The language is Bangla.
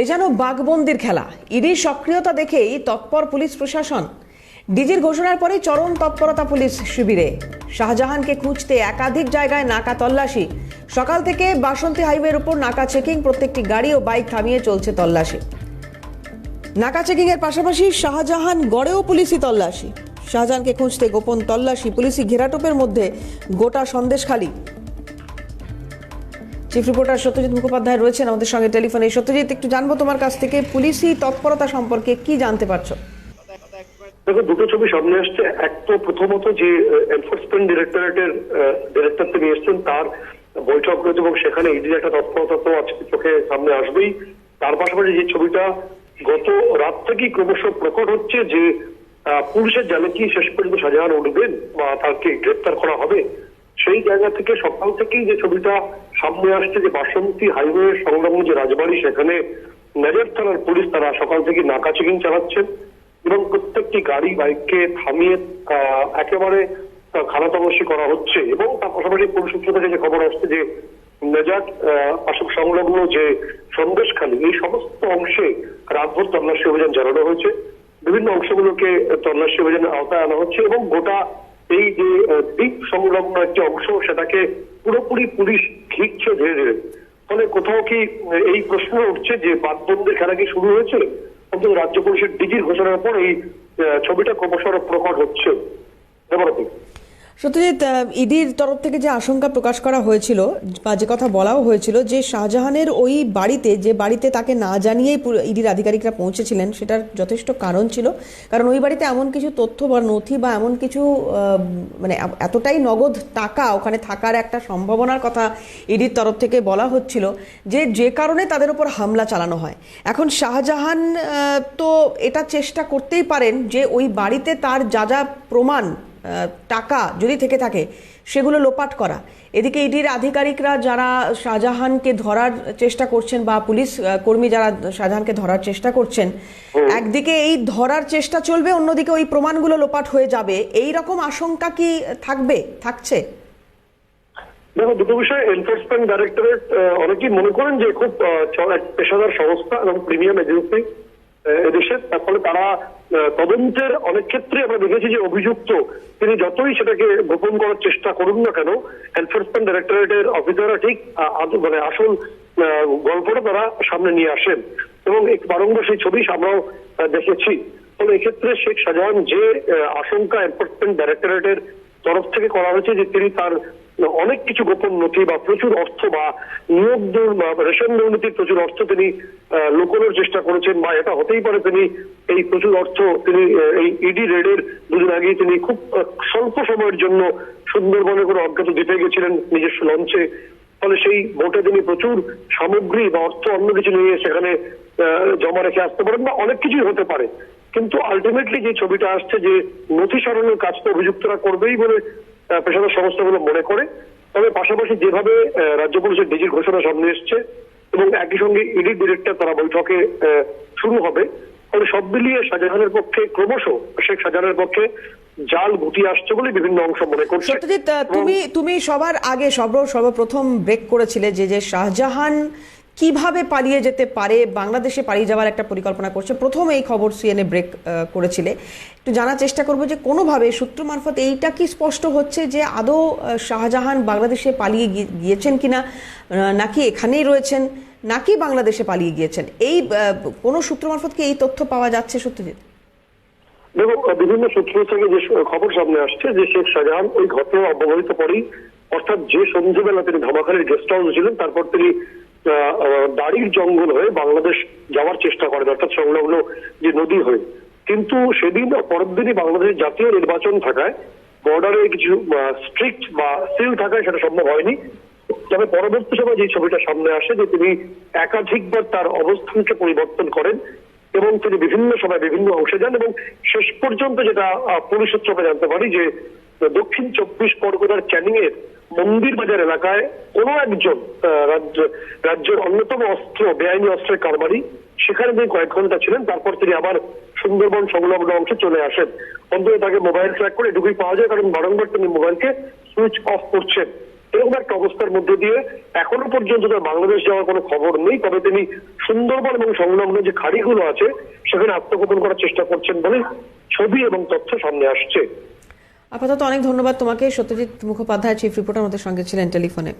এ যেন বাঘবন্দির খেলা। ইডির সক্রিয়তা দেখেই তৎপর পুলিশ প্রশাসন। ডিজির ঘোষণার পরে চরম তৎপরতা পুলিশ শিবিরে। শাহজাহানকে খুঁজতে একাধিক জায়গায় নাকা তল্লাশি। সকাল থেকে বাসন্তী হাইওয়ের উপর নাকা চেকিং, প্রত্যেকটি গাড়ি ও বাইক থামিয়ে চলছে তল্লাশি। নাকা চেকিং এর পাশাপাশি শাহজাহান গড়েও পুলিশি তল্লাশি। শাহজাহানকে খুঁজতে গোপন তল্লাশি পুলিশি ঘেরাটোপের মধ্যে গোটা সন্দেশখালী চিফ রিপোর্টার সত্যজিৎ মুখোপাধ্যায় রয়েছেন আমাদের সঙ্গে টেলিফোনে। সত্যজিৎ, একটু জানব তোমার কাছ থেকে, পুলিশি তৎপরতা সম্পর্কে কি জানতে পারছ? দেখো, দুটো ছবি সামনে আসছে। এক তো প্রথমত যে এনফোর্সমেন্ট ডিরেক্টরেটের ডিরেক্টর তিনি এসছেন, তার বৈঠক রয়েছে এবং সেখানে ইডির একটা তৎপরতা তো আজকে চোখে সামনে আসবেই। তার পাশাপাশি যে ছবিটা গত রাত থেকেই ক্রমশ প্রকট হচ্ছে যে পুলিশের জানে কি শেষ পর্যন্ত শাহজাহান উঠবেন বা তাকে গ্রেপ্তার করা হবে সেই জায়গা থেকে সকাল থেকেই যে ছবিটা সামনে আসছে যে বাসন্তী হাইওয়ে সংলগ্ন যে রাজবাড়ি সেখানে নজর থানার পুলিশ তারা সকাল থেকে নাকা চেকিং চালাচ্ছেন এবং প্রত্যেকটি গাড়ি বাইককে থামিয়ে একেবারে আহ, খানা তল্লাশি করা হচ্ছে এবং তার পাশাপাশি পুলিশ সূত্র থেকে যে খবর আসছে যে নেজাট আসক সংলগ্ন যে সন্দেশখালী এই সমস্ত অংশে রাতভর তল্লাশি অভিযান চালানো হয়েছে। বিভিন্ন অংশগুলোকে তল্লাশি অভিযানের আওতায় আনা হচ্ছে এবং গোটা এই যে দ্বীপ সংলগ্ন একটি অংশ, সেটাকে পুরোপুরি পুলিশ ঘিরছে ধীরে ধীরে। ফলে কোথাও কি এই প্রশ্ন উঠছে যে বাদবন্দের খেলা কি শুরু হয়েছে? অন্তত রাজ্য পুলিশের ডিজির ঘোষণার পর এই ছবিটা ক্রমশ প্রকট হচ্ছে। দেবরতী সত্যজিৎ ইডির তরফ থেকে যে আশঙ্কা প্রকাশ করা হয়েছিল বা যে কথা বলাও হয়েছিল যে শাহজাহানের ওই বাড়িতে, যে বাড়িতে তাকে না জানিয়েই ইডির আধিকারিকরা পৌঁছেছিলেন, সেটার যথেষ্ট কারণ ছিল। কারণ ওই বাড়িতে এমন কিছু তথ্য বা নথি বা এমন কিছু মানে এতটাই নগদ টাকা ওখানে থাকার একটা সম্ভাবনার কথা ইডির তরফ থেকে বলা হচ্ছিল যে যে কারণে তাদের উপর হামলা চালানো হয়। এখন শাহজাহান তো এটা চেষ্টা করতেই পারেন যে ওই বাড়িতে তার যা যা প্রমাণ টাকা যদি থেকে থাকে সেগুলো লোপাট করা। এদিকে ইডির আধিকারিকরা যারা শাহজাহানকে ধরার চেষ্টা করছেন বা পুলিশ কর্মী যারা শাহজাহানকে ধরার চেষ্টা করছেন একদিকে এই ধরার চেষ্টা চলবে অন্যদিকে ওই প্রমাণগুলো লোপাট হয়ে যাবে। এই রকম আশঙ্কা কি থাকবে থাকছে? দেখো দুটো বিষয় এনফোর্সমেন্ট ডাইরেক্টরেট অনেকেই মনে করেন যে খুব পেশাদার সংস্থা এবং প্রিমিয়াম এজেন্সি এদেশে, তার ফলে তারা তদন্তের অনেক ক্ষেত্রে আমরা দেখেছি যে অভিযুক্ত, তিনি যতই সেটাকে গোপন করার চেষ্টা করুন না কেন এনফোর্সমেন্ট ডাইরেক্টরেটের অফিসাররা ঠিক মানে আসল গল্পটা তারা সামনে নিয়ে আসেন। এবং বারংবার সেই ছবি আমরাও দেখেছি। ফলে এক্ষেত্রে শেখ শাহজাহান যে আশঙ্কা এনফোর্সমেন্ট ডাইরেক্টরেটের তরফ থেকে করা হয়েছে যে তিনি তার অনেক কিছু গোপন নথি বা প্রচুর অর্থ বা নিয়োগ রেশন দুর্নীতির প্রচুর অর্থ তিনি লুকোনোর চেষ্টা করেছেন বা এটা হতেই পারে তিনি এই প্রচুর অর্থ তিনি এই ইডি রেডের দুদিন আগেই তিনি খুব স্বল্প সময়ের জন্য সুন্দরবনে কোনো অজ্ঞাত দ্বীপে গেছিলেন নিজস্ব লঞ্চে। ফলে সেই ভোটে তিনি প্রচুর সামগ্রী বা অর্থ অন্য কিছু নিয়ে সেখানে জমা রেখে আসতে পারেন বা অনেক কিছুই হতে পারে। কিন্তু আলটিমেটলি যে ছবিটা আসছে যে নথি সরানোর কাজ তো অভিযুক্তরা করবেই বলে পেশাদার সংস্থাগুলো মনে করে। তবে পাশাপাশি যেভাবে রাজ্য পুলিশের ডিজির ঘোষণা সামনে এসছে এবং একই সঙ্গে ইডি ডিরেক্টর তারা বৈঠকে শুরু হবে ফলে সব মিলিয়ে শাহজাহানের পক্ষে ক্রমশ শেখ শাহজাহানের পক্ষে জাল গুটিয়ে আসছে বলে বিভিন্ন অংশ মনে করছে। সত্যজিৎ তুমি তুমি সবার আগে সর্ব সর্বপ্রথম ব্রেক করেছিলে যে যে শাহজাহান কীভাবে পালিয়ে যেতে পারে, বাংলাদেশে পালিয়ে যাওয়ার একটা পরিকল্পনা করছে। প্রথম এই খবর সিএনএ ব্রেক করেছিলে। একটু জানার চেষ্টা করব যে কোনোভাবে সূত্র মারফত এইটা কি স্পষ্ট হচ্ছে যে আদৌ শাহজাহান বাংলাদেশে পালিয়ে গিয়েছেন কিনা নাকি এখানেই রয়েছেন, নাকি বাংলাদেশে পালিয়ে গিয়েছেন? এই কোনো সূত্র মারফত কি এই তথ্য পাওয়া যাচ্ছে সত্যজিৎ? দেখো বিভিন্ন সূত্র থেকে যে খবর সামনে আসছে যে শেখ শাহজাহান ওই ঘটনা অব্যবহিত পরেই, অর্থাৎ যে সন্ধ্যেবেলা তিনি ধামাখালীর গেস্ট হাউসে ছিলেন, তারপর তিনি দাড়ির জঙ্গল হয়ে বাংলাদেশ যাওয়ার চেষ্টা করেন অর্থাৎ সংলগ্ন যে নদী হয়ে। কিন্তু সেদিন পরের দিনই বাংলাদেশের জাতীয় নির্বাচন থাকায় বর্ডারে কিছু স্ট্রিক্ট বা সিল থাকায় সেটা সম্ভব হয়নি। তবে পরবর্তী সময় যে ছবিটা সামনে আসে যে তিনি একাধিকবার তার অবস্থানকে পরিবর্তন করেন এবং তিনি বিভিন্ন সময় বিভিন্ন অংশে যান এবং শেষ পর্যন্ত যেটা আহ, পুলিশ সূত্র জানতে পারি যে দক্ষিণ চব্বিশ পরগনার ক্যানিং এর মন্দির বাজার এলাকায় কোনো একজন রাজ্যের অন্যতম অস্ত্র, বেআইনি অস্ত্রের কারবারি, সেখানে তিনি কয়েক ঘণ্টা ছিলেন, তারপর তিনি আবার সুন্দরবন সংলগ্ন অংশে চলে আসেন। অন্তত তাকে মোবাইল ট্র্যাক করে এটুকুই পাওয়া যায়, কারণ বারংবার তিনি মোবাইলকে সুইচ অফ করছেন। এরকম একটা অবস্থার মধ্যে দিয়ে এখনও পর্যন্ত তার বাংলাদেশ যাওয়ার কোনো খবর নেই, তবে তিনি সুন্দরবন এবং সংলগ্ন যে খাড়িগুলো আছে, সেখানে আত্মগোপন করার চেষ্টা করছেন বলে ছবি এবং তথ্য সামনে আসছে। আপাতত অনেক ধন্যবাদ তোমাকে। সত্যজিৎ মুখোপাধ্যায় চিফ রিপোর্টার আমাদের সঙ্গে ছিলেন টেলিফোনে।